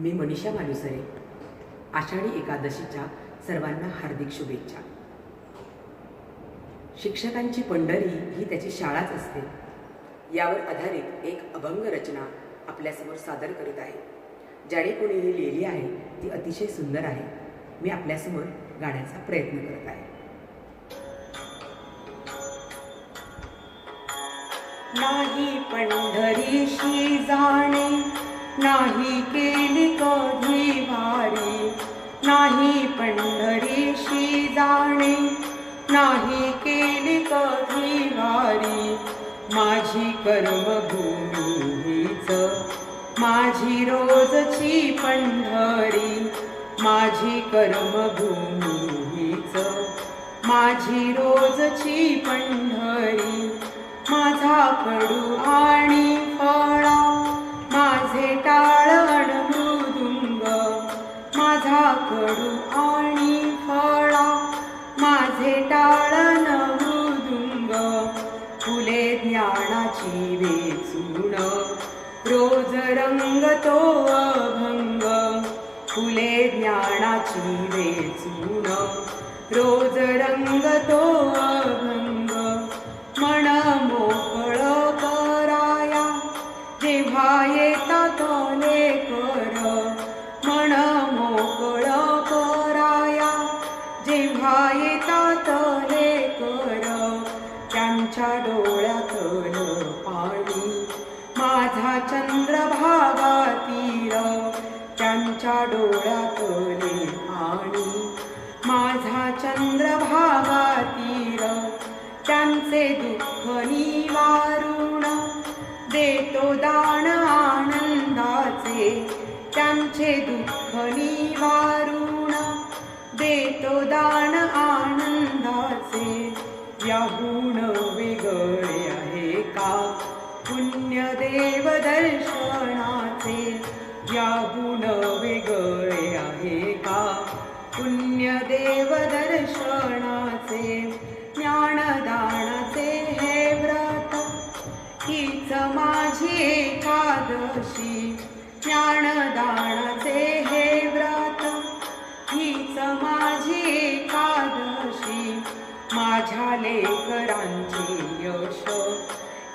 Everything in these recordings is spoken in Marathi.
मी मनीषा मालुसरे आषाढी एकादशीच्या सर्वांना हार्दिक शुभेच्छा. शिक्षकांची पंढरी ही त्याची शाळाच असते. यावर आधारित एक अभंग रचना आपल्यासमोर सादर करीत आहे. ज्याने कोणी ही लिहिली आहे ती अतिशय सुंदर आहे. मी आपल्यासमोर गाण्याचा प्रयत्न करत आहे. नाही पंढरीशी जाणे नाही केली कधी वारी नाही पंढरीशी जाणे नाही केली कधी वारी. माझी कर्मभूमी माझी रोजची पंढरी माझी कर्मभूमी माझी रोजची पंढरी माझा कडू आणि माझा कडू आणि फळा. माझे टाळण मृदुंग. फुले ज्ञानाची वेचून. रोज रंग तो चंद्रभागा तीर त्यांच्या डोळ्यातले पाणी. माझा चंद्रभागा तीर त्यांचे दुःख निवारुण देतो दान आनंदाचे. त्यांचे दुःख निवारुण देतो दान आनंदाचे. याहून वेगळे आहे का? पुण्य देव दर्शनाचे याहून वेगळे आहे का? पुण्य देव दर्शनाचे ज्ञानदानाचे हे व्रत हीच माझी एकादशी. ज्ञानदानाचे हे व्रत हीच माझी एकादशी. माझ्या लेकरांची यश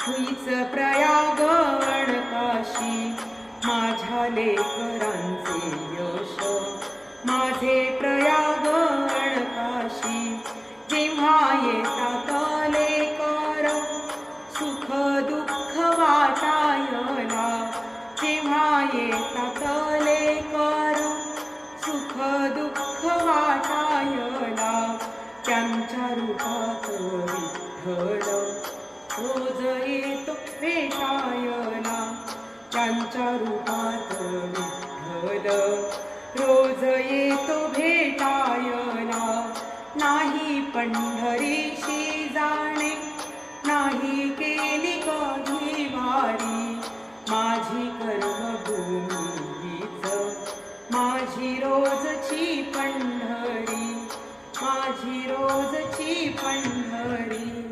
हीच प्रयागण काशी माझ्या लेकरांचे यश. माझे प्रयागण काशी जेव्हा येतात लेकर सुख दुःख वाटायला. जेव्हा येतात लेकर सुख दुःख वाटायला. त्यांच्या रूपात विठ्ठल. रोज येतो भेटायला त्यांच्या रूपात विठ्ठल रोज येतो भेटायला नाही पंढरीशी जाणे नाही केली कधी वारी. माझी कर्मभूमीच माझी रोजची पंढरी माझी रोजची पंढरी.